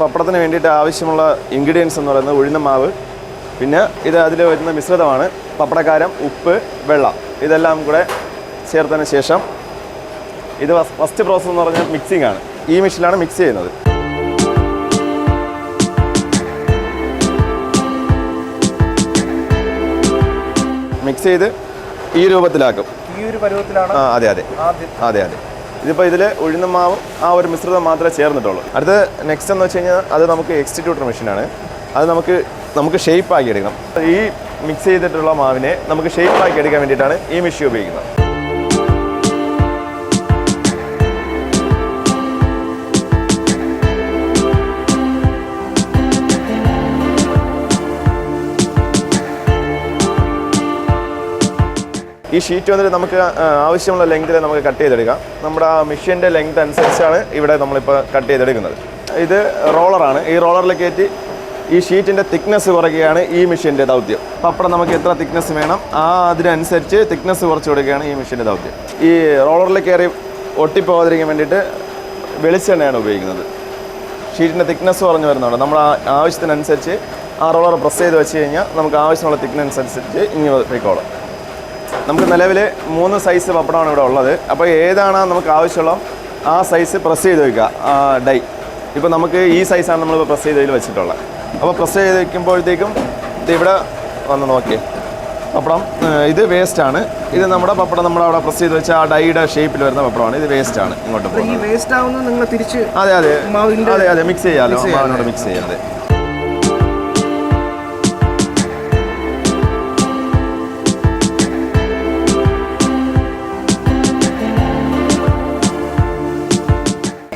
പപ്പടത്തിന് വേണ്ടിയിട്ട് ആവശ്യമുള്ള ഇൻഗ്രീഡിയൻസ് എന്ന് പറയുന്നത് ഉഴുന്ന മാവ് പിന്നെ ഇത് അതിൽ വരുന്ന മിശ്രിതമാണ് പപ്പടക്കാരം ഉപ്പ് വെള്ളം. ഇതെല്ലാം കൂടെ ചേർത്തതിന് ശേഷം ഇത് ഫസ്റ്റ് പ്രോസസ്സ് എന്ന് പറഞ്ഞാൽ മിക്സിംഗ് ആണ്. ഈ മെഷീനിലാണ് മിക്സ് ചെയ്യുന്നത്. മിക്സ് ചെയ്ത് ഈ രൂപത്തിലാക്കും. ഈ ഒരു പരുവത്തിലാണ് അതെ അതെ. അതെ അതെ. ഇതിപ്പോൾ ഇതിൽ ഉഴുന്ന മാവും ആ ഒരു മിശ്രിതം മാത്രമേ ചേർന്നിട്ടുള്ളൂ. അടുത്ത നെക്സ്റ്റ് എന്ന് വെച്ച് കഴിഞ്ഞാൽ അത് നമുക്ക് എക്സ്റ്റിറ്റ്യൂട്ടർ മെഷീനാണ് അത് നമുക്ക് നമുക്ക് ഷേപ്പ് ആക്കി എടുക്കണം. ഈ മിക്സ് ചെയ്തിട്ടുള്ള മാവിനെ നമുക്ക് ഷേപ്പ് ആക്കി എടുക്കാൻ വേണ്ടിയിട്ടാണ് ഈ മെഷീൻ ഉപയോഗിക്കുന്നത്. ഈ ഷീറ്റ് വന്നിട്ട് നമുക്ക് ആവശ്യമുള്ള ലെങ്തിൽ നമുക്ക് കട്ട് ചെയ്തെടുക്കാം. നമ്മുടെ ആ മെഷീന്റെ ലെങ്ത് അനുസരിച്ചാണ് ഇവിടെ നമ്മളിപ്പോൾ കട്ട് ചെയ്തെടുക്കുന്നത്. ഇത് റോളറാണ് ഈ റോളറിൽ കയറ്റി ഈ ഷീറ്റിന്റെ തിക്നെസ് കുറയ്ക്കുകയാണ് ഈ മെഷീന്റെ ദൗത്യം. പപ്പടം നമുക്ക് എത്ര തിക്നെസ് വേണം? ആ അതിനനുസരിച്ച് തിക്നെസ് കുറച്ച് കൊടുക്കുകയാണ് ഈ മെഷീന്റെ ദൗത്യം. ഈ റോളറിൽ കയറി ഒട്ടിപ്പോകാതിരിക്കാൻ വേണ്ടിയിട്ട് വെളിച്ചെണ്ണയാണ് ഉപയോഗിക്കുന്നത്. ഷീറ്റിന്റെ തിക്നെസ് കുറഞ്ഞു വരുന്നുണ്ട്. നമ്മൾ ആവശ്യത്തിനനുസരിച്ച് ആ റോളർ പ്രസ് ചെയ്ത് വെച്ച് കഴിഞ്ഞാൽ നമുക്ക് ആവശ്യമുള്ള തിക്നെസ് അനുസരിച്ച് ഇനി പോയിക്കോളും. നമുക്ക് നിലവിൽ മൂന്ന് സൈസ് പപ്പടമാണ് ഇവിടെ ഉള്ളത്. അപ്പോൾ ഏതാണ് നമുക്ക് ആവശ്യമുള്ള ആ സൈസ് പ്രസ് ചെയ്ത് വയ്ക്കുക ഡൈ. ഇപ്പോൾ നമുക്ക് ഈ സൈസാണ് നമ്മൾ പ്രസ് ചെയ്തതിൽ വെച്ചിട്ടുള്ളത്. അപ്പോൾ പ്രസ് ചെയ്ത് വയ്ക്കുമ്പോഴത്തേക്കും ഇത് ഇവിടെ വന്ന് നോക്കിയേ പപ്പടം ഇത് വേസ്റ്റാണ് ഇത് നമ്മുടെ പപ്പടം നമ്മൾ അവിടെ പ്രസ് ചെയ്ത് വെച്ച ആ ഡൈയുടെ ഷേപ്പിൽ വരുന്ന പപ്പടമാണ്. ഇത് വേസ്റ്റാണ് ഇങ്ങോട്ട് പോകുന്നത്. വേസ്റ്റ് ആവുന്നത് നിങ്ങൾ തിരിച്ച് അതെ അതെ. അതെ അതെ. മിക്സ് ചെയ്യാമല്ലോ മാവിനോട് മിക്സ് ചെയ്യാം.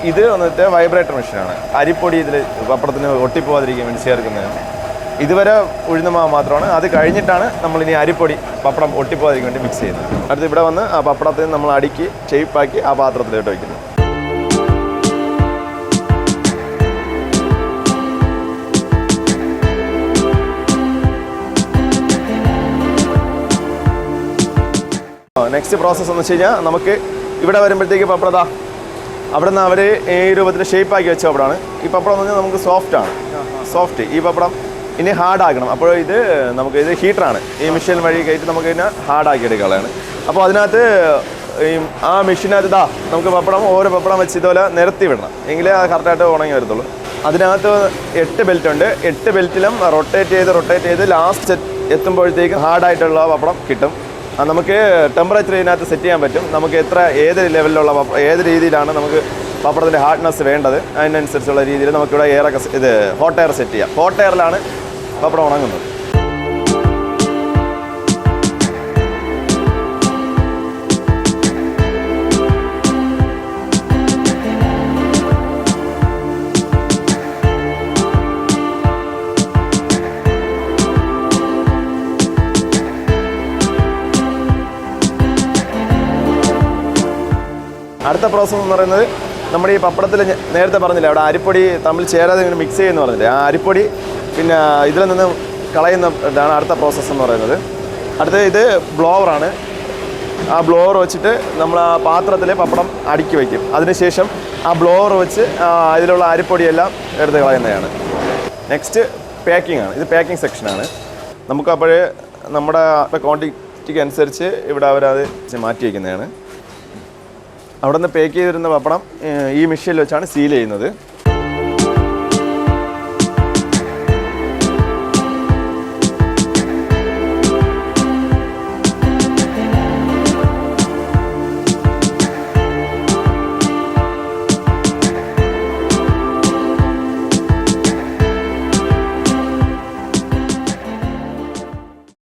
ഇത് വന്നിട്ട് വൈബ്രേറ്റർ മെഷീനാണ് അരിപ്പൊടി ഇതിൽ പപ്പടത്തിന് ഒട്ടിപ്പോവാതിരിക്കാൻ വേണ്ടി ചേർക്കുന്നതാണ് ഇതുവരെ ഉഴുന്ന മാവ് മാത്രമാണ്. അത് കഴിഞ്ഞിട്ടാണ് നമ്മൾ ഇനി അരിപ്പൊടി പപ്പടം ഒട്ടിപ്പോവാതിരിക്കാൻ വേണ്ടി മിക്സ് ചെയ്യുന്നത്. അടുത്ത് ഇവിടെ വന്ന് ആ പപ്പടത്തിന് നമ്മൾ അടുക്കി ഷേപ്പാക്കി ആ പാത്രത്തിലോട്ട് വയ്ക്കുന്നു. നെക്സ്റ്റ് പ്രോസസ്സ് എന്ന് വെച്ച് കഴിഞ്ഞാൽ നമുക്ക് ഇവിടെ വരുമ്പോഴത്തേക്ക് പപ്പടതാ അവിടെ നിന്ന് അവർ ഈ രൂപത്തിൽ ഷേപ്പാക്കി വെച്ച പപ്പടമാണ്. ഈ പപ്പടം എന്ന് പറഞ്ഞാൽ നമുക്ക് സോഫ്റ്റ് ആണ്. സോഫ്റ്റ് ഈ പപ്പടം ഇനി ഹാർഡ് ആക്കണം. അപ്പോൾ ഇത് നമുക്ക് ഇത് ഹീറ്ററാണ് ഈ മെഷീൻ വഴി കയറ്റി നമുക്ക് ഇതിനെ ഹാർഡാക്കി എടുക്കാനുള്ളതാണ്. അപ്പോൾ അതിനകത്ത് ഈ ആ മെഷീനകത്ത് ഇതാ നമുക്ക് പപ്പടം ഓരോ പപ്പടം വെച്ച് ഇതുപോലെ നിരത്തി വിടണം. എങ്കിലേ അത് കറക്റ്റായിട്ട് ഉണങ്ങി വരത്തുള്ളൂ. അതിനകത്ത് എട്ട് ബെൽറ്റ് ഉണ്ട്. എട്ട് ബെൽറ്റിലും റൊട്ടേറ്റ് ചെയ്ത് റൊട്ടേറ്റ് ചെയ്ത് ലാസ്റ്റ് എത്തുമ്പോഴത്തേക്കും ഹാർഡായിട്ടുള്ള പപ്പടം കിട്ടും. നമുക്ക് ടെമ്പറേച്ചർ ഇതിനകത്ത് സെറ്റ് ചെയ്യാൻ പറ്റും. നമുക്ക് എത്ര ഏത് ലെവലിലുള്ള ഏത് രീതിയിലാണ് നമുക്ക് പപ്പടത്തിന്റെ ഹാർഡ്നെസ് വേണ്ടത്? അതിനനുസരിച്ചുള്ള രീതിയിൽ നമുക്കിവിടെ എയറൊക്കെ ഇത് ഹോട്ട് എയർ സെറ്റ് ചെയ്യാം. ഹോട്ട് എയറിലാണ് പപ്പടം ഉണങ്ങുന്നത്. അടുത്ത പ്രോസസ്സ് എന്ന് പറയുന്നത് നമ്മുടെ ഈ പപ്പടത്തിൽ നേരത്തെ പറഞ്ഞില്ലേ അവിടെ അരിപ്പൊടി തമ്മിൽ ചേരാതെ ഇങ്ങനെ മിക്സ് ചെയ്യുന്നു പറഞ്ഞില്ലേ ആ അരിപ്പൊടി പിന്നെ ഇതിൽ നിന്ന് കളയുന്ന ഇതാണ് അടുത്ത പ്രോസസ്സ് എന്ന് പറയുന്നത്. അടുത്തത് ഇത് ബ്ലോവറാണ് ആ ബ്ലോവർ വെച്ചിട്ട് നമ്മൾ ആ പാത്രത്തിൽ പപ്പടം അടുക്കി വയ്ക്കും. അതിനുശേഷം ആ ബ്ലോവർ വെച്ച് അതിലുള്ള അരിപ്പൊടിയെല്ലാം എടുത്ത് കളയുന്നതാണ്. നെക്സ്റ്റ് പാക്കിംഗ് ആണ്. ഇത് പാക്കിംഗ് സെക്ഷനാണ് നമുക്ക് അപ്പോഴേ നമ്മുടെ ക്വാണ്ടിറ്റിക്ക് അനുസരിച്ച് ഇവിടെ അവരത് മാറ്റി വയ്ക്കുന്നതാണ്. അവിടെ നിന്ന് പേക്ക് ചെയ്തിരുന്ന പപ്പടം ഈ മെഷീനിൽ വെച്ചാണ് സീൽ ചെയ്യുന്നത്.